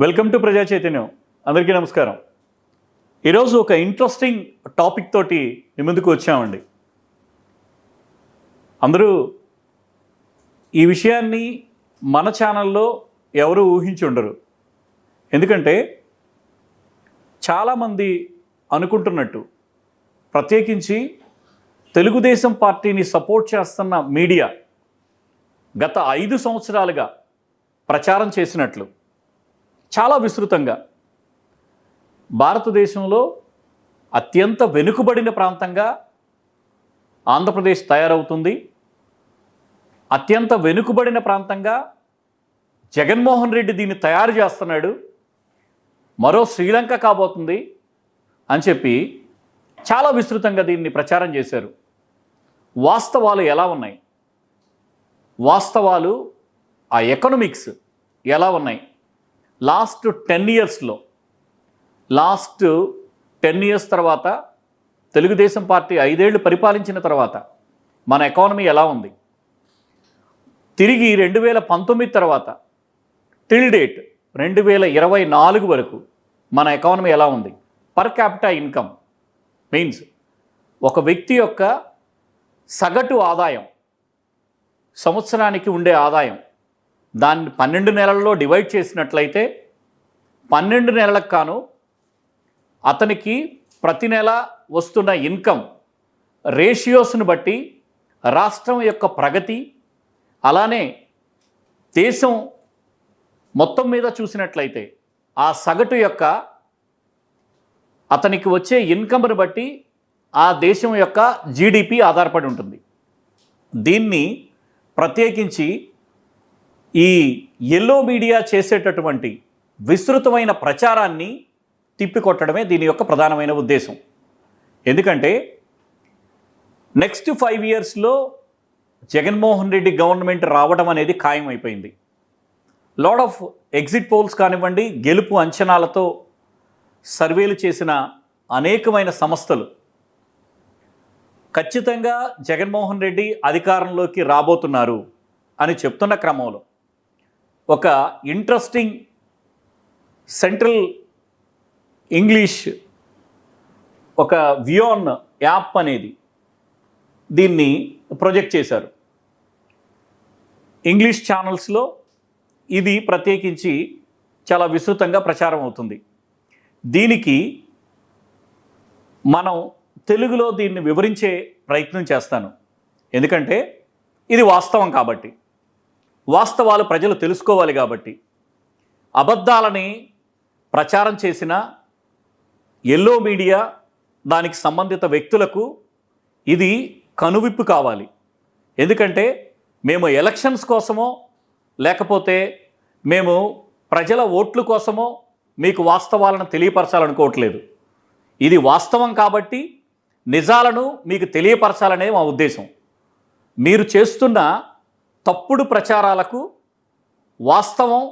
Welcome to ప్రజా చైతన్యం. అందరికీ నమస్కారం. ఈరోజు ఒక ఇంట్రెస్టింగ్ టాపిక్ తోటి మీ ముందుకు వచ్చామండి. అందరూ ఈ విషయాన్ని మన ఛానల్లో ఎవరు ఊహించి ఉండరు. ఎందుకంటే చాలామంది అనుకుంటున్నట్టు ప్రత్యేకించి తెలుగుదేశం పార్టీని సపోర్ట్ చేస్తున్న మీడియా గత ఐదు సంవత్సరాలుగా ప్రచారం చేసినట్లు. చాలా విస్తృతంగా. భారతదేశంలో అత్యంత వెనుకబడిన ప్రాంతంగా ఆంధ్రప్రదేశ్ తయారవుతుంది. అత్యంత వెనుకబడిన ప్రాంతంగా జగన్మోహన్ రెడ్డి దీన్ని తయారు చేస్తున్నాడు. మరో శ్రీలంక కాబోతుంది అని చెప్పి చాలా విస్తృతంగా దీన్ని ప్రచారం చేశారు. వాస్తవాలు ఎలా ఉన్నాయి? వాస్తవాలు ఆ ఎకనమిక్స్ ఎలా ఉన్నాయి? లాస్ట్ టెన్ ఇయర్స్లో లాస్ట్ టెన్ ఇయర్స్ తర్వాత తెలుగుదేశం పార్టీ ఐదేళ్ళు పరిపాలించిన తర్వాత మన ఎకానమీ ఎలా ఉంది? తిరిగి రెండు వేల పంతొమ్మిది తర్వాత టిల్ డేట్ రెండు వేల ఇరవై నాలుగు వరకు మన ఎకానమీ ఎలా ఉంది? పర్ క్యాపిటా ఇన్కమ్ మీన్స్ ఒక వ్యక్తి యొక్క సగటు ఆదాయం సంవత్సరానికి ఉండే ఆదాయం దాన్ని పన్నెండు నెలల్లో డివైడ్ చేసినట్లయితే పన్నెండు నెలలకు కాను అతనికి ప్రతి నెల వస్తున్న ఇన్కమ్ రేషియోస్ను బట్టి రాష్ట్రం యొక్క ప్రగతి అలానే దేశం మొత్తం మీద చూసినట్లయితే ఆ సగటు యొక్క అతనికి వచ్చే ఇన్కమ్ను బట్టి ఆ దేశం యొక్క జీడిపి ఆధారపడి ఉంటుంది. దీన్ని ప్రత్యేకించి ఈ ఎల్లో మీడియా చేసేటటువంటి విస్తృతమైన ప్రచారాన్ని తిప్పికొట్టడమే దీని యొక్క ప్రధానమైన ఉద్దేశం. ఎందుకంటే నెక్స్ట్ ఫైవ్ ఇయర్స్లో జగన్మోహన్ రెడ్డి గవర్నమెంట్ రావడం అనేది ఖాయం అయిపోయింది లాడ్ ఆఫ్ ఎగ్జిట్ పోల్స్ కానివ్వండి గెలుపు అంచనాలతో సర్వేలు చేసిన అనేకమైన సంస్థలు. ఖచ్చితంగా జగన్మోహన్ రెడ్డి అధికారంలోకి రాబోతున్నారు అని చెప్తున్న క్రమంలో. ఒక ఇంట్రెస్టింగ్ సెంట్రల్ ఇంగ్లీష్ ఒక వియోన్ యాప్ అనేది దీన్ని ప్రొజెక్ట్ చేశారు. ఇంగ్లీష్ ఛానల్స్లో ఇది ప్రత్యేకించి చాలా విస్తృతంగా ప్రచారం అవుతుంది. దీనికి మనం తెలుగులో దీన్ని వివరించే ప్రయత్నం చేస్తాను. ఎందుకంటే ఇది వాస్తవం కాబట్టి. వాస్తవాలు ప్రజలు తెలుసుకోవాలి కాబట్టి. అబద్ధాలని ప్రచారం చేసిన ఎల్లో మీడియా దానికి సంబంధిత వ్యక్తులకు ఇది కనువిప్పు కావాలి. ఎందుకంటే మేము ఎలక్షన్స్ కోసమో లేకపోతే మేము ప్రజల ఓట్ల కోసమో మీకు వాస్తవాలను తెలియపరచాలనుకోవట్లేదు. ఇది వాస్తవం కాబట్టి నిజాలను మీకు తెలియపరచాలనే మా ఉద్దేశం. మీరు చేస్తున్న తప్పుడు ప్రచారాలకు వాస్తవం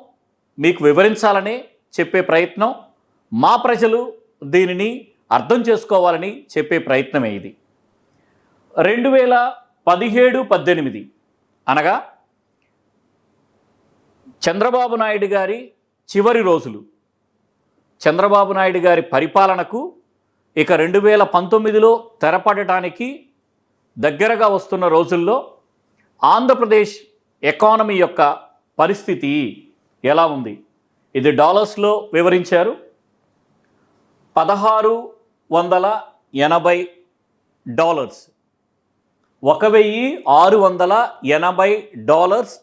మీకు వివరించాలని చెప్పే ప్రయత్నం మా ప్రజలు దీనిని అర్థం చేసుకోవాలని చెప్పే ప్రయత్నమే ఇది. రెండు వేల పదిహేడు పద్దెనిమిది అనగా చంద్రబాబు నాయుడు గారి చివరి రోజులు. చంద్రబాబు నాయుడు గారి పరిపాలనకు ఇక రెండు వేల పంతొమ్మిదిలో తెరపడటానికి దగ్గరగా వస్తున్న రోజుల్లో ఆంధ్రప్రదేశ్ ఎకానమీ యొక్క పరిస్థితి ఎలా ఉంది? ఇది డాలర్స్లో వివరించారు. పదహారు వందల ఎనభై డాలర్స్. ఒక వెయ్యి ఆరు వందల ఎనభై డాలర్స్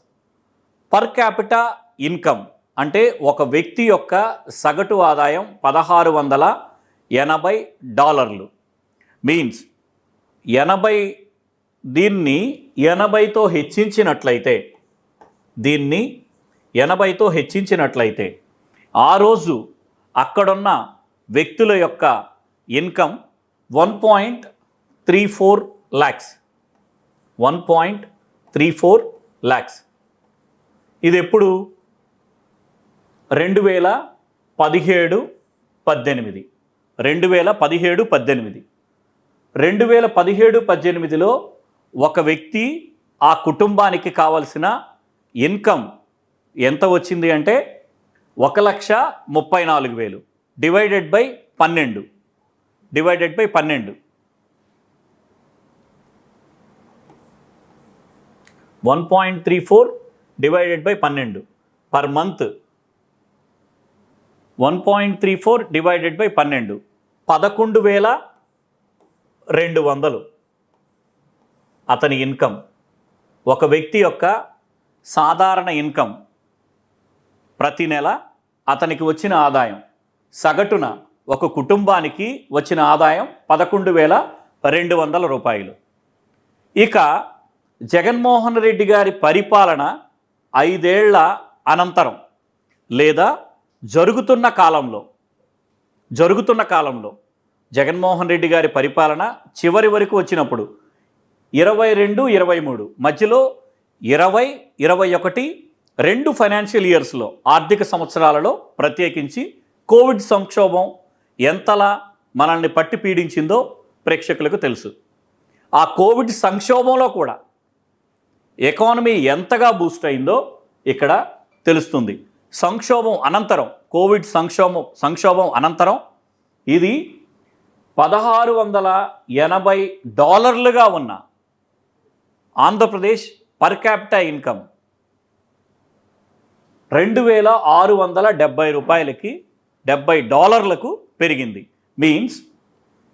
పర్ క్యాపిటా ఇన్కమ్. అంటే ఒక వ్యక్తి యొక్క సగటు ఆదాయం పదహారు వందల ఎనభై డాలర్లు. మీన్స్ ఎనభై దీన్ని ఎనభైతో హెచ్చించినట్లయితే దీన్ని ఎనభైతో హెచ్చించినట్లయితే ఆ రోజు అక్కడున్న వ్యక్తుల యొక్క income one point three four lakhs one point three four lakhs ఇది ఎప్పుడు రెండు వేల పదిహేడు పద్దెనిమిది. రెండు వేల పదిహేడు పద్దెనిమిది. రెండు వేల పదిహేడు పద్దెనిమిదిలో ఒక వ్యక్తి ఆ కుటుంబానికి కావలసిన ఇన్కమ్ ఎంత వచ్చింది అంటే ఒక లక్ష ముప్పై నాలుగు వేలు డివైడెడ్ బై పన్నెండు. డివైడెడ్ బై పన్నెండు. One point three four divided by పన్నెండు per month. One point three four divided by పన్నెండు. పదకొండు వేల రెండు వందలు. అతని ఇన్కమ్. ఒక వ్యక్తి యొక్క సాధారణ ఇన్కమ్ ప్రతి నెల అతనికి వచ్చిన ఆదాయం. సగటున ఒక కుటుంబానికి వచ్చిన ఆదాయం పదకొండు వేల రెండు వందల రూపాయలు. ఇక జగన్మోహన్ రెడ్డి గారి పరిపాలన ఐదేళ్ళ అనంతరం లేదా జరుగుతున్న కాలంలో జరుగుతున్న కాలంలో జగన్మోహన్ రెడ్డి గారి పరిపాలన చివరి వరకు వచ్చినప్పుడు ఇరవై రెండు ఇరవై మూడు. మధ్యలో ఇరవై ఇరవై ఒకటి రెండు ఫైనాన్షియల్ ఇయర్స్లో ఆర్థిక సంవత్సరాలలో ప్రత్యేకించి కోవిడ్ సంక్షోభం ఎంతలా మనల్ని పట్టి పీడించిందో ప్రేక్షకులకు తెలుసు. ఆ కోవిడ్ సంక్షోభంలో కూడా ఎకానమీ ఎంతగా బూస్ట్ అయిందో ఇక్కడ తెలుస్తుంది. సంక్షోభం అనంతరం కోవిడ్ సంక్షోభం సంక్షోభం అనంతరం ఇది పదహారు వందల ఎనభై డాలర్లుగా ఉన్న ఆంధ్రప్రదేశ్ పర్ క్యాపిటా ఇన్కమ్ రెండు వేల ఆరు వందల డెబ్బై రూపాయలకి డెబ్బై డాలర్లకు పెరిగింది. మీన్స్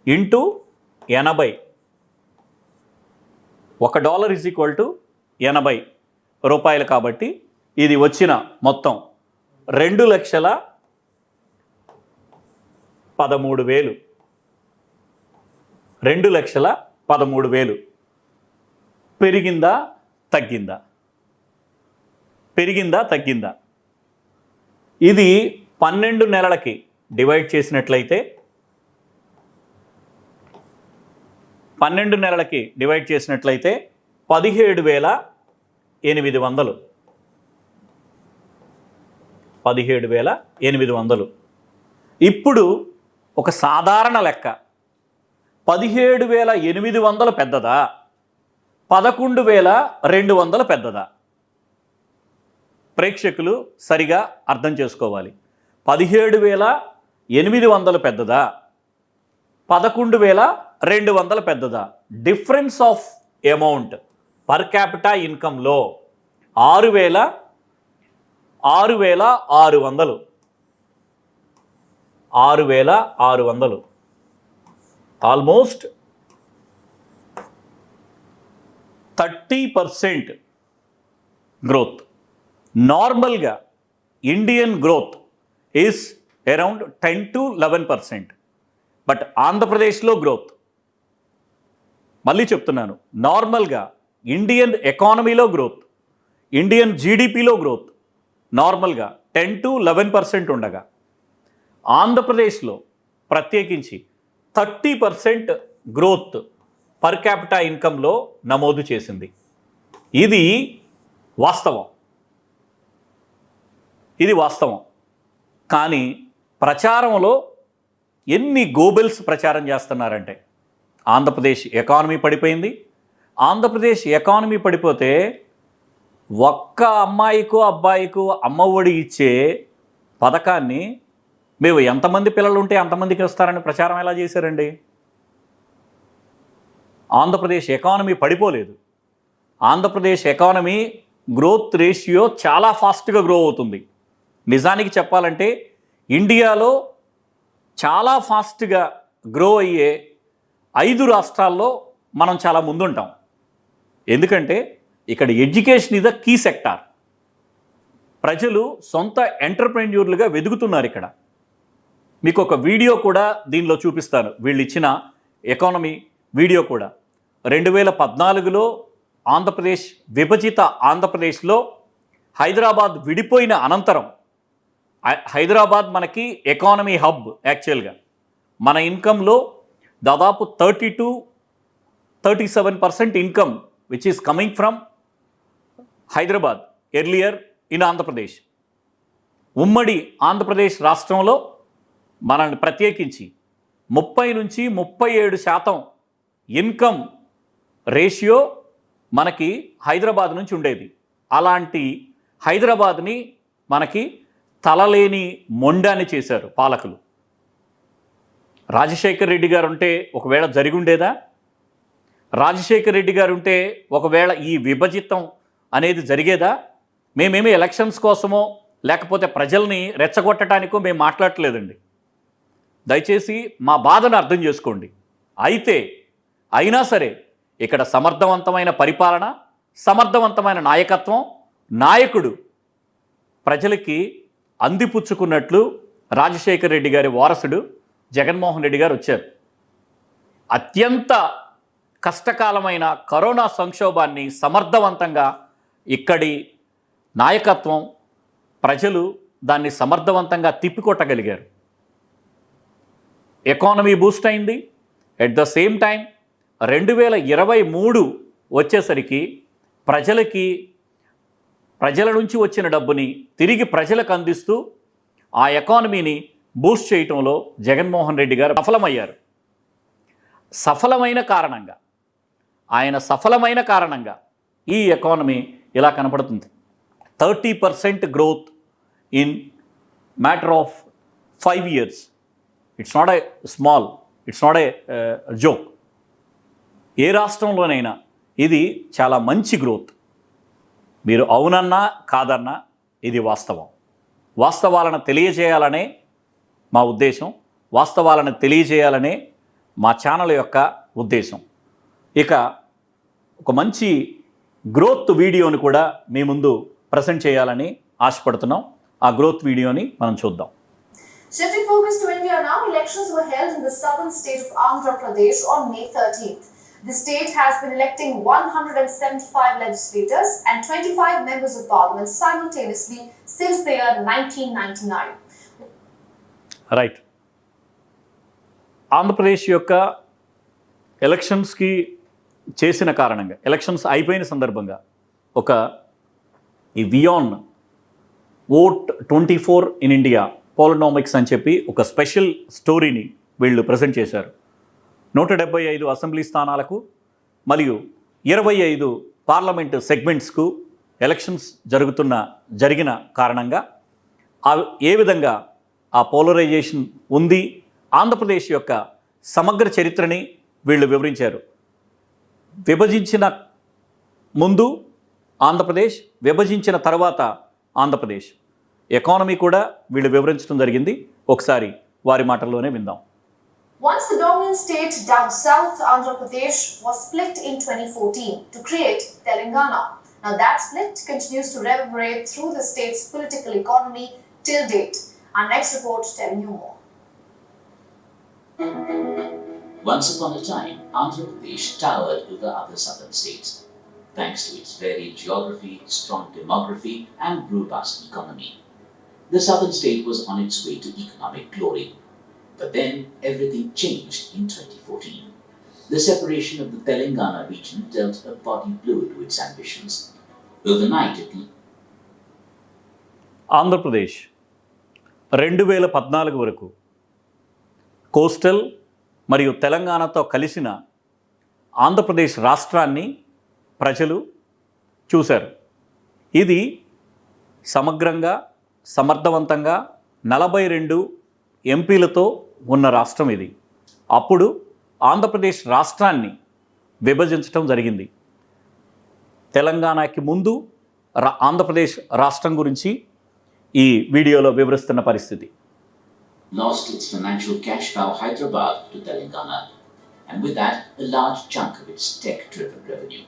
ఇంటూ ఎనభై. ఒక డాలర్ ఈజ్ ఈక్వల్ టు ఎనభై రూపాయలు కాబట్టి ఇది వచ్చిన మొత్తం రెండు లక్షల పదమూడు వేలు. రెండు లక్షల పదమూడు వేలు. పెరిగిందా తగ్గిందా? పెరిగిందా తగ్గిందా? ఇది పన్నెండు నెలలకి డివైడ్ చేసినట్లయితే పన్నెండు నెలలకి డివైడ్ చేసినట్లయితే పదిహేడు వేల ఎనిమిది వందలు. పదిహేడు వేల ఎనిమిది వందలు. ఇప్పుడు ఒక సాధారణ లెక్క. పదిహేడు వేల ఎనిమిది వందలు పెద్దదా? పదకొండు వేల రెండు వందల పెద్దదా? ప్రేక్షకులు సరిగా అర్థం చేసుకోవాలి. పదిహేడు వేల ఎనిమిది వందల పెద్దదా? పదకొండు వేల రెండు వందల పెద్దదా? Difference of amount per capita ఇన్కంలో ఆరు వేల ఆరు వేల ఆరు వందలు. ఆరు వేల ఆరు వందలు. Almost thirty percent growth. నార్మల్గా Indian growth is around ten to eleven percent but ఆంధ్రప్రదేశ్లో గ్రోత్. మళ్ళీ చెప్తున్నాను నార్మల్గా ఇండియన్ ఎకానమీలో గ్రోత్ ఇండియన్ జీడిపిలో గ్రోత్ నార్మల్గా టెన్ టు లెవెన్ పర్సెంట్ ఉండగా. ఆంధ్రప్రదేశ్లో ప్రత్యేకించి thirty percent growth per capita ఇన్కంలో నమోదు చేసింది. ఇది వాస్తవం. ఇది వాస్తవం. కానీ ప్రచారంలో ఎన్ని గోబెల్స్ ప్రచారం చేస్తున్నారంటే ఆంధ్రప్రదేశ్ ఎకానమీ పడిపోయింది. ఆంధ్రప్రదేశ్ ఎకానమీ పడిపోతే ఒక్క అమ్మాయికు అబ్బాయికు అమ్మ అమ్మఒడి ఇచ్చే పథకాన్ని మేము ఎంతమంది పిల్లలు ఉంటే అంతమందికి వస్తారని ప్రచారం ఎలా చేశారండి? ఆంధ్రప్రదేశ్ ఎకానమీ పడిపోలేదు. ఆంధ్రప్రదేశ్ ఎకానమీ గ్రోత్ రేషియో చాలా ఫాస్ట్గా గ్రో అవుతుంది. నిజానికి చెప్పాలంటే ఇండియాలో చాలా ఫాస్ట్గా గ్రో అయ్యే ఐదు రాష్ట్రాల్లో మనం చాలా ముందుంటాం. ఎందుకంటే ఇక్కడ ఎడ్యుకేషన్ ఇద కీ సెక్టార్. ప్రజలు సొంత ఎంటర్ప్రెన్యూర్లుగా వెతుకుతున్నారు ఇక్కడ. మీకు ఒక వీడియో కూడా దీనిలో చూపిస్తాను. వీళ్ళు ఇచ్చిన ఎకానమీ వీడియో కూడా. రెండు వేల పద్నాలుగులో ఆంధ్రప్రదేశ్ విభజిత ఆంధ్రప్రదేశ్లో హైదరాబాద్ విడిపోయిన అనంతరం హై- హైదరాబాద్ మనకి ఎకానమీ హబ్ యాక్చువల్గా. మన ఇన్కంలో దాదాపు thirty to thirty seven percent income which is coming from Hyderabad earlier in Andhra Pradesh. ఉమ్మడి ఆంధ్రప్రదేశ్ రాష్ట్రంలో మనల్ని ప్రత్యేకించి ముప్పై నుంచి ముప్పై ఏడు శాతం ఇన్కమ్ రేషియో మనకి హైదరాబాద్ నుంచి ఉండేది. అలాంటి హైదరాబాద్ని మనకి తలలేని మొండాన్ని చేశారు పాలకులు. రాజశేఖర్ రెడ్డి గారు ఉంటే ఒకవేళ జరిగి ఉండేదా రాజశేఖర్ రెడ్డి గారు ఉంటే ఒకవేళ ఈ విభజితం అనేది జరిగేదా? మేమేమి ఎలక్షన్స్ కోసమో లేకపోతే ప్రజల్ని రెచ్చగొట్టడానికో మేము మాట్లాడలేదండి దయచేసి మా బాధను అర్థం చేసుకోండి. అయితే అయినా సరే ఇక్కడ సమర్థవంతమైన పరిపాలన సమర్థవంతమైన నాయకత్వం నాయకుడు ప్రజలకి అందిపుచ్చుకున్నట్లు రాజశేఖర్ రెడ్డి గారి వారసుడు జగన్మోహన్ రెడ్డి గారు వచ్చారు. అత్యంత కష్టకాలమైన కరోనా సంక్షోభాన్ని సమర్థవంతంగా ఇక్కడి నాయకత్వం ప్రజలు దాన్ని సమర్థవంతంగా తిప్పికొట్టగలిగారు. ఎకానమీ బూస్ట్ అయింది. ఎట్ ద సేమ్ టైం రెండు వేల ఇరవై మూడు వచ్చేసరికి ప్రజలకి ప్రజల నుంచి వచ్చిన డబ్బుని తిరిగి ప్రజలకు అందిస్తూ ఆ ఎకానమీని బూస్ట్ చేయటంలో జగన్మోహన్ రెడ్డి గారు సఫలమయ్యారు. సఫలమైన కారణంగా ఆయన సఫలమైన కారణంగా ఈ ఎకానమీ ఇలా కనపడుతుంది. Thirty percent growth in matter of five years. It's not a small it's not a joke ఏ రాష్ట్రంలోనైనా ఇది చాలా మంచి గ్రోత్. మీరు అవునన్నా కాదన్నా ఇది వాస్తవం. వాస్తవాలను తెలియజేయాలనే మా ఉద్దేశం. వాస్తవాలను తెలియజేయాలనే మా ఛానల్ యొక్క ఉద్దేశం. ఇక ఒక మంచి గ్రోత్ వీడియోని కూడా మీ ముందు ప్రజెంట్ చేయాలని ఆశపడుతున్నాం. ఆ గ్రోత్ వీడియోని మనం చూద్దాం. Shifting focus to India now, elections were held in the southern state of Andhra Pradesh on May 13th. The state has been electing 175 legislators and 25 members of parliament simultaneously since the year 1999. Right Andhra Pradesh యొక్క ఎలక్షన్స్కి చేసిన కారణంగా elections అయిపోయిన సందర్భంగా ఒక ఈ Wiaan vote twenty four in India పాలినామిక్స్ అని చెప్పి ఒక స్పెషల్ స్టోరీని వీళ్ళు ప్రజెంట్ చేశారు నూట డెబ్బై ఐదు అసెంబ్లీ స్థానాలకు మరియు ఇరవై ఐదు పార్లమెంటు సెగ్మెంట్స్కు ఎలక్షన్స్ జరుగుతున్న జరిగిన కారణంగా ఏ విధంగా ఆ పోలరైజేషన్ ఉంది ఆంధ్రప్రదేశ్ యొక్క సమగ్ర చరిత్రని వీళ్ళు వివరించారు. విభజించిన ముందు ఆంధ్రప్రదేశ్ విభజించిన తర్వాత ఆంధ్రప్రదేశ్. ఎకానమీ కూడా వీళ్ళు వివరించడం జరిగింది. ఒకసారి వారి మాటల్లోనే విందాం. Once the dominant state down south, Andhra Pradesh was split in 2014 to create Telangana. Now that split continues to reverberate through the state's political economy till date. Our next report telling you more. Once upon a time, Andhra Pradesh towered over other southern states, thanks to its varied geography, strong demography, and robust economy. The southern state was on its way to economic glory. But then everything changed in 2014. The separation of the Telangana region dealt a body blow to its ambitions. Overnight, it Andhra Pradesh రెండు వేల పద్నాలుగు వరకు coastal మరియు తెలంగాణతో కలిసిన ఆంధ్రప్రదేశ్ రాష్ట్రాన్ని ప్రజలు చూశారు ఇది సమగ్రంగా సమర్థవంతంగా నలభై రెండు ఎంపీలతో ఉన్న రాష్ట్రం ఇది అప్పుడు ఆంధ్రప్రదేశ్ రాష్ట్రాన్ని విభజించడం జరిగింది తెలంగాణకి ముందు రా- ఆంధ్రప్రదేశ్ రాష్ట్రం గురించి ఈ వీడియోలో వివరిస్తున్న పరిస్థితి lost its financial cash cow Hyderabad to Telangana, and with that, a large chunk of its tech driven revenue.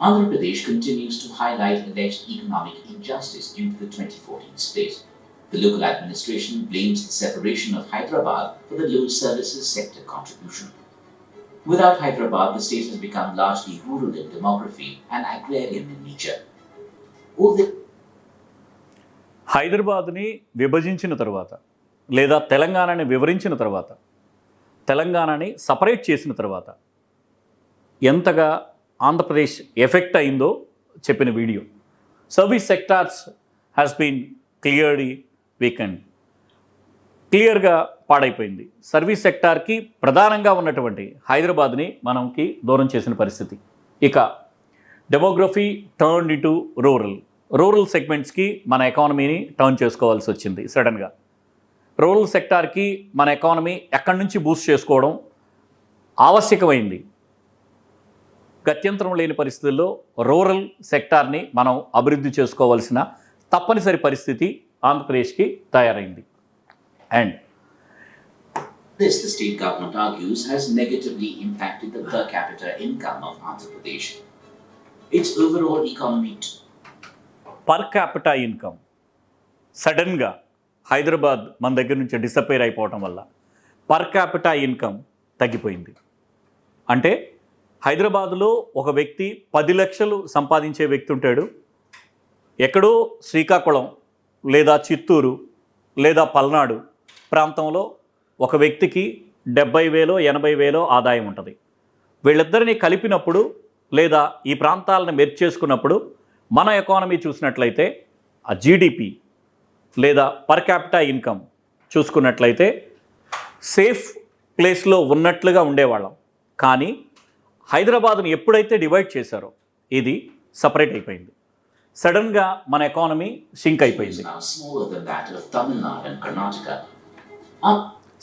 Andhra Pradesh continues to highlight alleged economic injustice due to the 2014 split. The local administration blames the separation of Hyderabad for the low services sector contribution. Without Hyderabad, the state has become largely rural in demography and agrarian in nature. హైదరాబాద్ని విభజించిన తర్వాత లేదా తెలంగాణని వివరించిన తర్వాత తెలంగాణని separate చేసిన తర్వాత ఎంతగా ఆంధ్రప్రదేశ్ ఎఫెక్ట్ అయిందో చెప్పిన video service sectors has been clearly weekend. క్లియర్గా పాడైపోయింది. సర్వీస్ సెక్టార్కి ప్రధానంగా ఉన్నటువంటి హైదరాబాద్ని మనంకి దూరం చేసిన పరిస్థితి. ఇక డెమోగ్రఫీ టర్న్ ఇటు రూరల్. రూరల్ సెగ్మెంట్స్కి మన ఎకానమీని టర్న్ చేసుకోవాల్సి వచ్చింది సడన్గా రూరల్ సెక్టార్కి మన ఎకానమీ ఎక్కడి నుంచి బూస్ట్ చేసుకోవడం ఆవశ్యకమైంది. గత్యంతరం లేని పరిస్థితుల్లో రూరల్ సెక్టార్ని మనం అభివృద్ధి చేసుకోవాల్సిన తప్పనిసరి పరిస్థితి ఆంధ్రప్రదేశ్కి తయారైంది. And This, the state government argues, has negatively impacted the per capita income of Andhra Pradesh. Its overall economy t- per capita income సడన్గా హైదరాబాద్ మన దగ్గర నుంచి డిసపేర్ అయిపోవటం వల్ల పర్ క్యాపిటా ఇన్కమ్ తగ్గిపోయింది. అంటే హైదరాబాదులో ఒక వ్యక్తి పది లక్షలు సంపాదించే వ్యక్తి ఉంటాడు. ఎక్కడో శ్రీకాకుళం లేదా చిత్తూరు లేదా పల్నాడు ప్రాంతంలో ఒక వ్యక్తికి డెబ్బై వేలో ఎనభై వేలో ఆదాయం ఉంటుంది. వీళ్ళిద్దరిని కలిపినప్పుడు లేదా ఈ ప్రాంతాలను మెర్చ్ చేసుకున్నప్పుడు మన ఎకానమీ చూసినట్లయితే ఆ జీడిపి లేదా పర్ క్యాపిటా ఇన్కమ్ చూసుకున్నట్లయితే సేఫ్ ప్లేస్లో ఉన్నట్లుగా ఉండేవాళ్ళం. కానీ హైదరాబాద్ను ఎప్పుడైతే డివైడ్ చేశారో ఇది సపరేట్ అయిపోయింది. సడన్గా మన ఎకానమీ సింక్ అయిపోయింది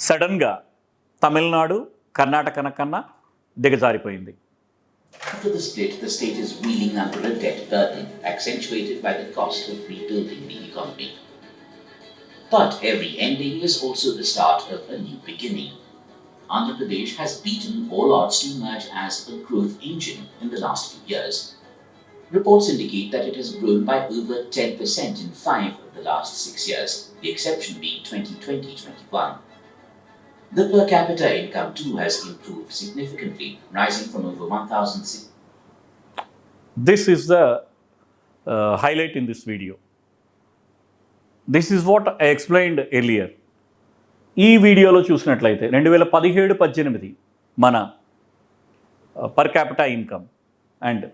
సడన్గా తమిళనాడు కర్ణాటక కన్నా దిగజారిపోయింది After the split, the state is reeling under a debt burden accentuated by the cost of rebuilding the economy. But every ending is also the start of a new beginning. Andhra Pradesh has beaten all odds to emerge as a growth engine in the last few years. Reports indicate that it has grown by over 10% in five of the last six years, the exception being 2020-21. The per capita income too has improved significantly, rising from over 1,000. This is the uh, highlight in this video. This is what I explained earlier. ఈ వీడియోలో చూసినట్లయితే రెండు వేల పదిహేడు పద్దెనిమిది మన per capita income and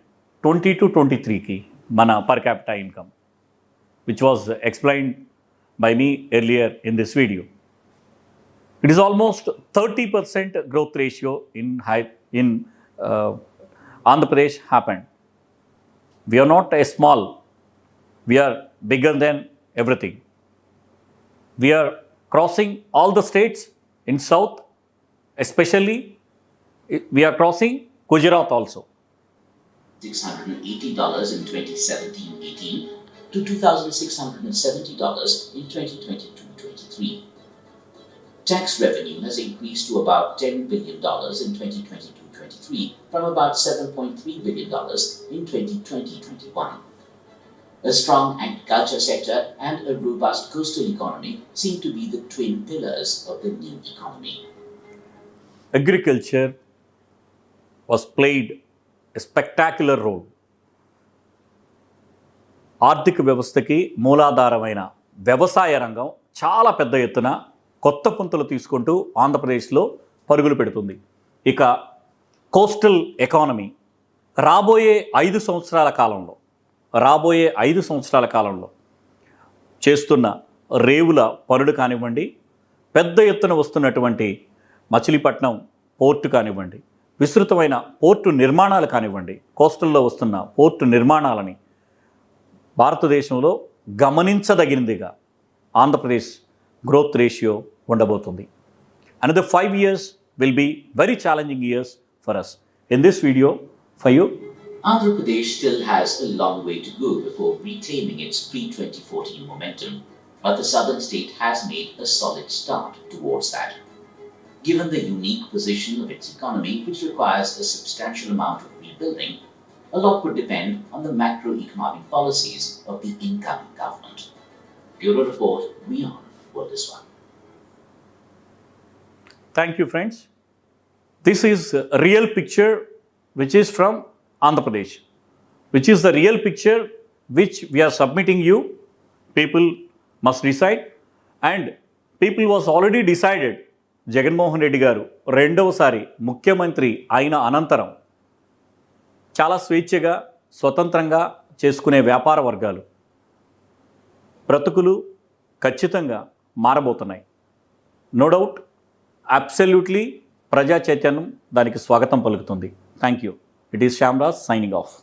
20 to 23 ki mana per capita income, which was explained by me earlier in this video. It is almost 30% growth ratio in, high, in uh, Andhra Pradesh happened. We are not a small, we are bigger than everything. We are crossing all the states in South, especially we are crossing Gujarat also. $680 in 2017-18 to $2,670 in 2022-23. Tax revenue has increased to about $10 billion in 2022-23 from about $7.3 billion in 2020-21. A strong agriculture sector and a robust coastal economy seem to be the twin pillars of the new economy. agriculture was played spectacular role ఆర్థిక వ్యవస్థకి మూలాధారమైన వ్యవసాయ రంగం చాలా పెద్ద ఎత్తున కొత్త పుంతలు తీసుకుంటూ ఆంధ్రప్రదేశ్లో పరుగులు పెడుతుంది. ఇక కోస్టల్ ఎకానమీ రాబోయే ఐదు సంవత్సరాల కాలంలో రాబోయే ఐదు సంవత్సరాల కాలంలో చేస్తున్న రేవుల పనులు కానివ్వండి పెద్ద ఎత్తున వస్తున్నటువంటి మచిలీపట్నం పోర్టు కానివ్వండి విస్తృతమైన పోర్టు నిర్మాణాలు కానివ్వండి కోస్టల్లో వస్తున్న పోర్టు నిర్మాణాలని భారతదేశంలో గమనించదగినదిగా ఆంధ్రప్రదేశ్ గ్రోత్ రేషియో ఉండబోతుంది another five years will be very challenging years for us in this video for you Andhra Pradesh still has a long way to go before reclaiming its pre 2014 momentum, but the southern state has made a solid start towards that. Given the unique position of its economy, which requires a substantial amount of rebuilding, a lot would depend on the macroeconomic policies of the incoming government. Bureau Report, WION, World is One. Thank you, friends. This is a real picture which is from Andhra Pradesh, which is the real picture which we are submitting you. People must decide, and people was already decided. Jaganmohan Reddy garu రెండవసారి ముఖ్యమంత్రి అయిన అనంతరం చాలా స్వేచ్ఛగా స్వతంత్రంగా చేసుకునే వ్యాపార వర్గాలు బ్రతుకులు ఖచ్చితంగా మారబోతున్నాయి. నో డౌట్ అబ్సల్యూట్లీ ప్రజా చైతన్యం దానికి స్వాగతం పలుకుతుంది. Thank you it is Shyamraj signing off